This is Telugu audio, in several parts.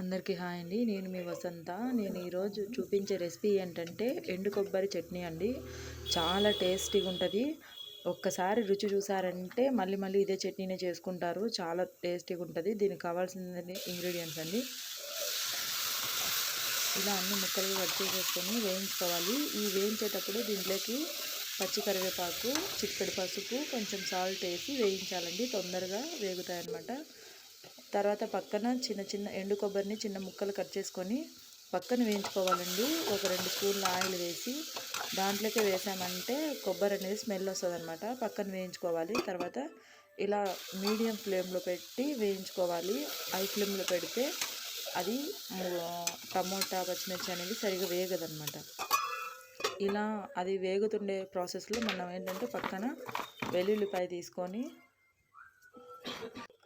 అందరికీ హాయ్ అండి. నేను మీ వసంత. నేను ఈరోజు చూపించే రెసిపీ ఏంటంటే ఎండు కొబ్బరి చట్నీ అండి. చాలా టేస్టీగా ఉంటుంది. ఒక్కసారి రుచి చూసారంటే మళ్ళీ మళ్ళీ ఇదే చట్నీనే చేసుకుంటారు. చాలా టేస్టీగా ఉంటుంది. దీనికి కావాల్సిన ఇంగ్రీడియంట్స్ అండి. ఇలా అన్ని ముక్కలుగా కట్ చేసేసుకొని వేయించుకోవాలి. ఈ వేయించేటప్పుడు దీంట్లోకి పచ్చి కరివేపాకు చిక్కడి పసుపు కొంచెం సాల్ట్ వేసి వేయించాలండి. తొందరగా వేగుతాయి అన్నమాట తర్వాత పక్కన చిన్న చిన్న ఎండు కొబ్బరిని చిన్న ముక్కలు కట్ చేసుకొని పక్కన వేయించుకోవాలండి. ఒక రెండు స్పూన్ల ఆయిల్ వేసి దాంట్లోకి వేసామంటే కొబ్బరి అనేది స్మెల్ వస్తుంది అనమాట పక్కన వేయించుకోవాలి. తర్వాత ఇలా మీడియం ఫ్లేమ్లో పెట్టి వేయించుకోవాలి. హై ఫ్లేమ్లో పెడితే అది టమోటా పచ్చిమిర్చి అనేది సరిగా వేగదనమాట ఇలా అది వేగుతుండే ప్రాసెస్లో మనం ఏంటంటే పక్కన వెల్లుల్లిపాయ తీసుకొని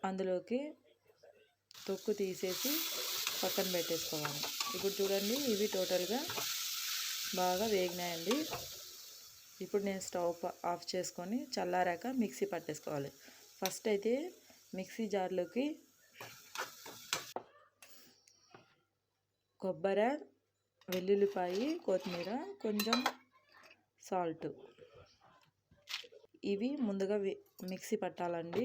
అందులోకి తొక్కు తీసేసి పక్కన పెట్టేసుకోవాలి. ఇప్పుడు చూడండి ఇవి టోటల్గా బాగా వేగినాయండి. ఇప్పుడు నేను స్టవ్ ఆఫ్ చేసుకొని చల్లారాక మిక్సీ పట్టేసుకోవాలి. ఫస్ట్ అయితే మిక్సీ జార్లోకి కొబ్బరి వెల్లుల్లిపాయి కొత్తిమీర కొంచెం సాల్ట్. ఇవి ముందుగా మిక్సీ పట్టాలండి.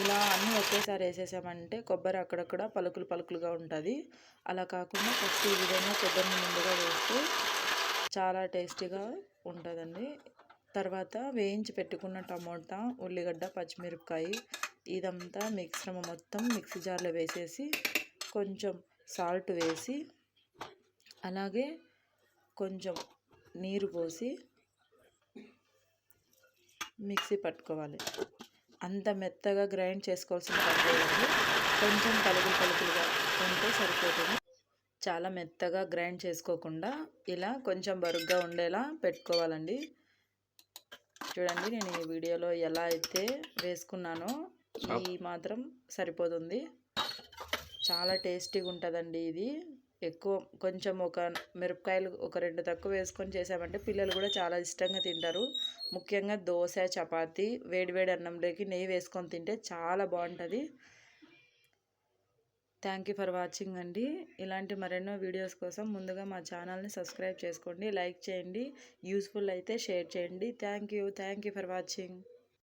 ఇలా అన్నీ ఒకేసారి వేసేసామంటే కొబ్బరి అక్కడక్కడ పలుకులు పలుకులుగా ఉంటుంది. అలా కాకుండా ఫస్ట్ ఈ విధంగా కొబ్బరిని ముందుగా వేస్తే చాలా టేస్టీగా ఉంటుందండి. తర్వాత వేయించి పెట్టుకున్న టమోటా ఉల్లిగడ్డ పచ్చిమిరపకాయ ఇదంతా మిశ్రమ మొత్తం మిక్సీ జార్లో వేసేసి కొంచెం సాల్ట్ వేసి అలాగే కొంచెం నీరు పోసి మిక్సీ పట్టుకోవాలి. అంత మెత్తగా గ్రైండ్ చేసుకోవాల్సిన పని కొంచెం పలుకులు పలుకులుగా ఉంటే సరిపోతుంది. చాలా మెత్తగా గ్రైండ్ చేసుకోకుండా ఇలా కొంచెం బరుగ్గా ఉండేలా పెట్టుకోవాలండి. చూడండి నేను ఈ వీడియోలో ఎలా అయితే వేసుకున్నానో ఈ మాత్రం సరిపోతుంది. చాలా టేస్టీగా ఉంటుందండి ఇది. ఎక్కువ కొంచెం ఒక మిరపకాయలు ఒక రెండు తక్కువ వేసుకొని చేసామంటే పిల్లలు కూడా చాలా ఇష్టంగా తింటారు. ముఖ్యంగా దోశ చపాతి వేడివేడి అన్నంలోకి నెయ్యి వేసుకొని తింటే చాలా బాగుంటుంది. థ్యాంక్ యూ ఫర్ వాచింగ్ అండి. ఇలాంటి మరెన్నో వీడియోస్ కోసం ముందుగా మా ఛానల్ని సబ్స్క్రైబ్ చేసుకోండి లైక్ చేయండి యూస్ఫుల్ అయితే షేర్ చేయండి. Thank you thank you for watching